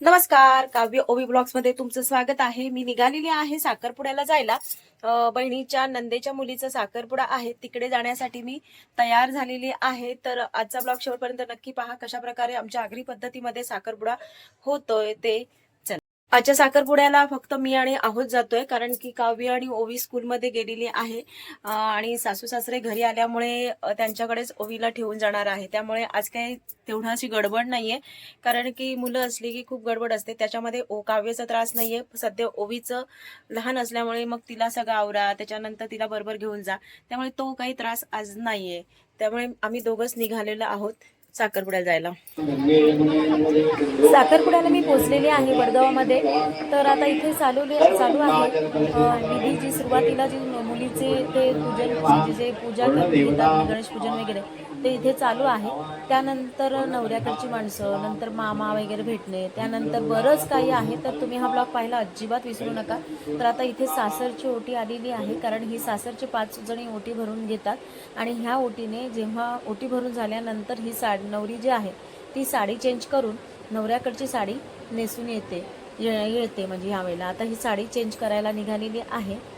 नमस्कार काव्य ओवी ब्लॉग्समध्ये तुमचं स्वागत आहे. मी निघालेली आहे साखरपुड्याला जायला. बहिणीच्या नंदेच्या मुलीचा साखरपुडा आहे. तिकडे जाण्यासाठी मी तयार झालेली आहे. तर आजचा ब्लॉग शेवटपर्यंत नक्की पहा कशा प्रकारे आमच्या आगरी पद्धतीमध्ये साखरपुडा होतोय ते. आजच्या साखरपुड्याला फक्त मी आणि आहोत जातोय कारण की काव्य आणि ओवी स्कूलमध्ये गेलेली आहे. आणि सासू सासरे घरी आल्यामुळे त्यांच्याकडेच ओवीला ठेवून जाणार आहे. त्यामुळे आज काही तेवढा अशी गडबड नाहीये कारण की मुलं असली की खूप गडबड असते. त्याच्यामध्ये ओ काव्याचा त्रास नाहीये. सध्या ओवीचं लहान असल्यामुळे मग तिला सगळं आवरा त्याच्यानंतर तिला बरोबर घेऊन जा. त्यामुळे तो काही त्रास आज नाहीये. त्यामुळे आम्ही दोघंच निघालेलो आहोत. साखरपुड्याला जायला. साखरपुड्याला मी पोहोचलेली आहे वडगावामध्ये. तर आता इथे चालू चालू आहे. विधी जी सुरुवातीला जी मुलीचे ते पूजन जे पूजा घेतात गणेश पूजन वगैरे ते इथे चालू आहे. त्यानंतर नवऱ्याकडची माणसं नंतर मामा वगैरे भेटणे त्यानंतर बरंच काही आहे. तर तुम्ही हा ब्लॉग पाहिला अजिबात विसरू नका. तर आता इथे सासरची ओटी आलेली आहे कारण ही सासरची पाच जणी ओटी भरून घेतात. आणि ह्या ओटीने जेव्हा ओटी भरून झाल्यानंतर ही साड नवरी जी आहे ती साडी चेंज करून नवऱ्याकडची साडी नेसून येते ये- येते म्हणजे ह्या वेळेला आता ही साडी चेंज करायला निघालेली आहे.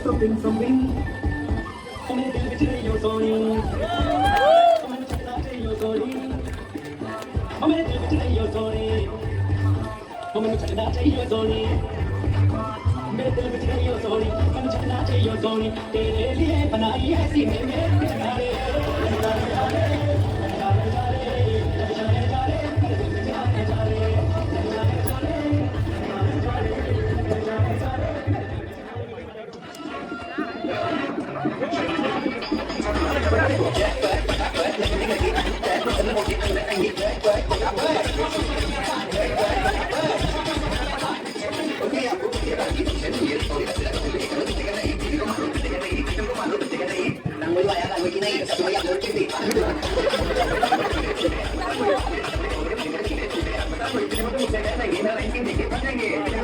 ओम शांती. खाली किती नाही? परस्परागे एकं नाव घेतलं वस्त्रादे वस्त्रं परस्परं वस्त्रार्थं तेरे लिए बनाई ऐसी मैंने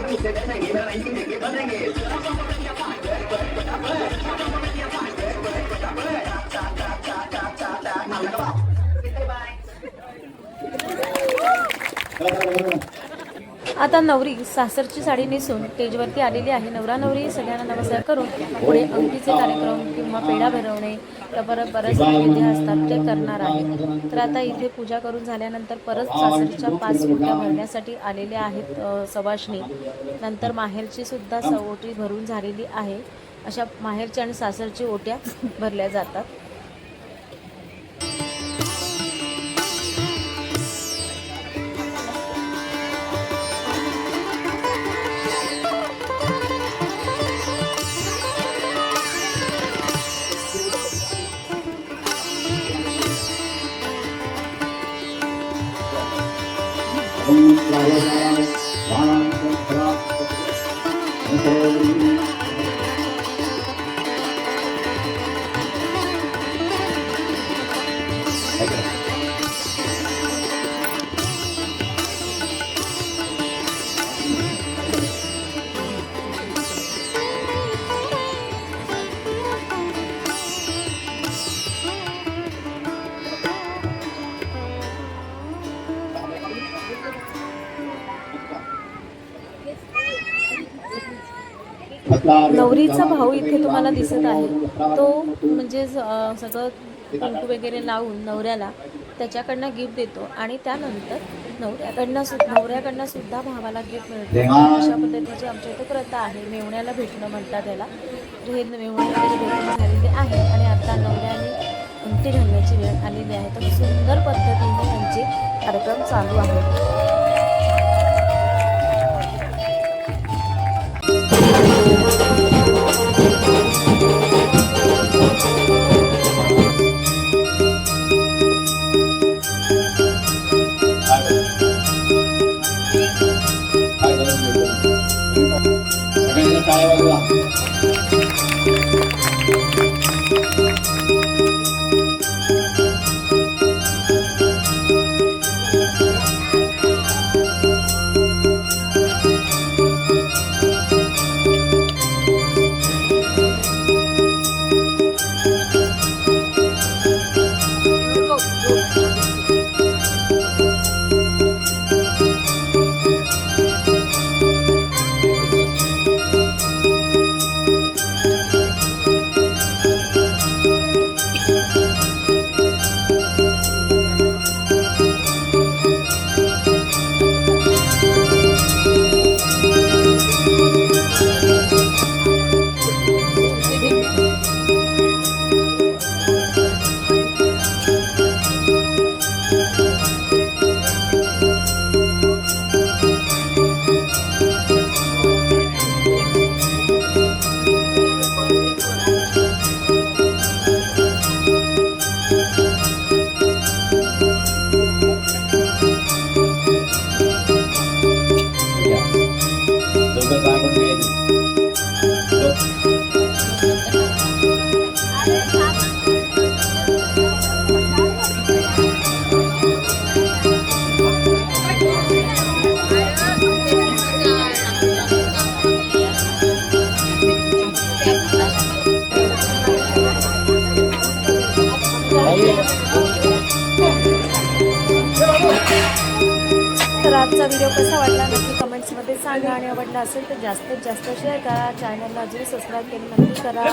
言えたらいいんですよ。आता नवरी सासरची साडी नेसून स्टेजवरती आलेली आहे. नवरा नवरी सगळ्यांना नमस्कार करून पुढे अंगठीचे कार्यक्रम किंवा पेढा भरवणे परत बरेच इथे असतात ते करणार आहे. तर आता इथे पूजा करून झाल्यानंतर परत सासरच्या पाच ओट्या भरण्यासाठी आलेल्या आहेत अ, नंतर माहेरची सुद्धा सवोटी भरून झालेली आहे. अशा माहेरच्या आणि सासरची ओट्या भरल्या जातात. नवरीचा भाऊ इथे तुम्हाला दिसत आहे. तो म्हणजे सगळं कुंकू वगैरे लावून नवऱ्याला त्याच्याकडनं गिफ्ट देतो. आणि त्यानंतर नवऱ्याकडनं नवऱ्याकडनं सुद्धा भावाला गिफ्ट मिळते. अशा पद्धतीची आमच्या इथे प्रथा आहे. मेवण्याला भेटणं म्हणतात त्याला. हे मेवण्याला वगैरे भेटून झालेले आहे. आणि आता नवऱ्याने अंगठी घालण्याची वेळ आलेली आहे. तर सुंदर पद्धतीने त्यांचे कार्यक्रम चालू आहेत. आजचा व्हिडिओ कसा वाटला नक्की कमेंट्समध्ये सांगा आणि आवडला असेल तर जास्तीत जास्त शेअर करा. चॅनलला अजून सबस्क्राईब केली नक्की करा.